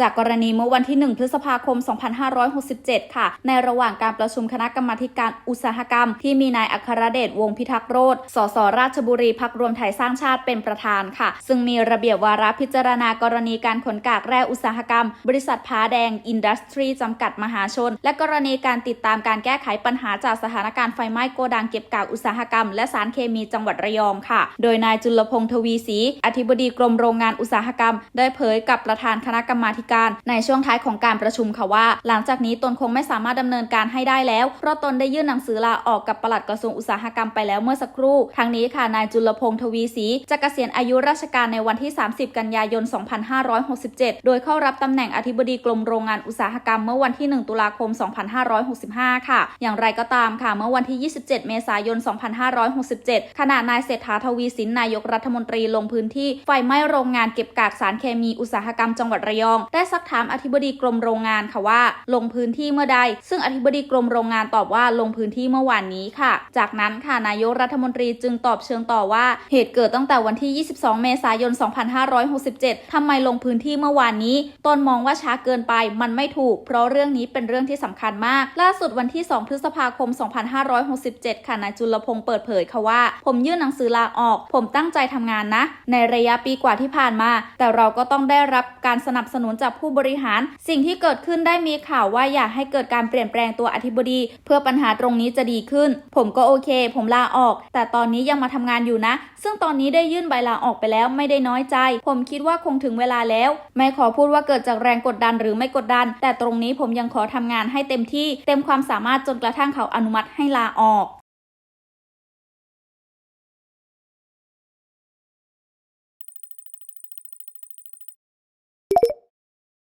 จากกรณีเมื่อวันที่ 1 พฤษภาคม 2567 ค่ะ ในระหว่างการประชุมคณะกรรมาการอุตสาหกรรม ที่มีนายอัครเดชวงพิทักษ์โรธสสราชบุรีพักรวมไทยสร้างชาติเป็นประธานค่ะ ซึ่งมีระเบียบวาระพิจารณากรณีการขนกากแร่อุตสาหกรรม บริษัทพ้าแดงอินดัสทรีจำกัดมหาชน และกรณีการติดตามการแก้ไขปัญหาจากสถานการณ์ไฟไหม้โกดังเก็บกากอุตสาหกรรม และสารเคมีจังหวัดระยองค่ะ โดยนายจุลพงษ์ทวีศรีอธิบดีกรมโรงงานอุตสาหกรรม ได้เผยกับประธานคณะกรรมาธิการ ในช่วงท้ายของการประชุมค่ะว่า หลังจากนี้ตนคงไม่สามารถดำเนินการให้ได้แล้ว เพราะตนได้ยื่นหนังสือลาออกกับปลัดกระทรวงอุตสาหกรรมไปแล้วเมื่อสักครู่ทั้งนี้ค่ะนายจุลพงษ์ทวีศรีจะเกษียณอายุราชการในวันที่ 30 กันยายน 2567 โดยเข้ารับตำแหน่งอธิบดีกรมโรงงานอุตสาหกรรมเมื่อวันที่ 1 ตุลาคม 2565 ค่ะ อย่างไรก็ตามค่ะ เมื่อวันที่ 27 เมษายน 2567 ขณะนายเศรษฐาทวีสินนายกรัฐมนตรีลงพื้นที่ไฟไหม้โรงงานเก็บกากสารเคมีอุตสาหกรรมจังหวัดระยองได้ซักถามอธิบดีกรมโรงงานค่ะว่า ลงพื้นที่เมื่อใด ซึ่งอธิบดีกรมโรงงานตอบว่าลงพื้นที่เมื่อวานนี้ค่ะ จากนั้นค่ะนายกรัฐมนตรีจึงตอบเชิงต่อว่าเหตุเกิดตั้งแต่วันที่ 22 เมษายน 2567ทำไมลงพื้นที่เมื่อวานนี้ตนมองว่าช้าเกินไปมันไม่ถูก เพราะเรื่องนี้เป็นเรื่องที่สำคัญมาก ล่าสุดวันที่ 2 พฤษภาคม 2567 ค่ะนายจุลพงศ์เปิดเผยค่ะว่า ผมยื่นหนังสือลาออก ผมตั้งใจทำงานนะ ในระยะปีกว่าที่ผ่านมา แต่เราก็ต้องได้รับการสนับสนุนจากผู้บริหาร สิ่งที่เกิดขึ้นได้มีข่าวว่าอยากให้เกิดการเปลี่ยนแปลงตัวอธิบดี เพื่อปัญหาตรงนี้จะดีขึ้น ผมก็โอเค ผมลาออก แต่ตอนนี้ยังมาทำงานอยู่นะ ซึ่งตอนนี้ได้ยื่นใบลาออกไปแล้วไม่ได้น้อยใจ ผมคิดว่าคงถึงเวลาแล้ว ไม่ขอพูดว่าเกิดจากแรงกดดันหรือไม่กดดัน แต่ตรงนี้ผมยังขอทำงานให้เต็มที่ เต็มความสามารถจนกระทั่งเขาอนุมัติให้ลาออก